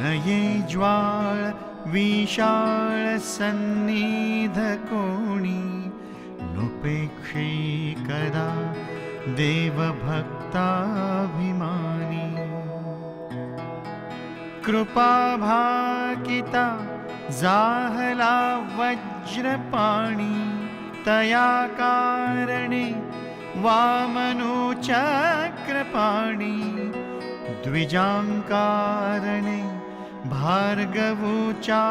नये नुपेक्षे कदा देवभक्ताभिमानी। कृपा भाकिता जाहला वज्रपाणी तया कारणे वामनुचक्रपाणी द्विजाङ्कारणे भार्गवोचा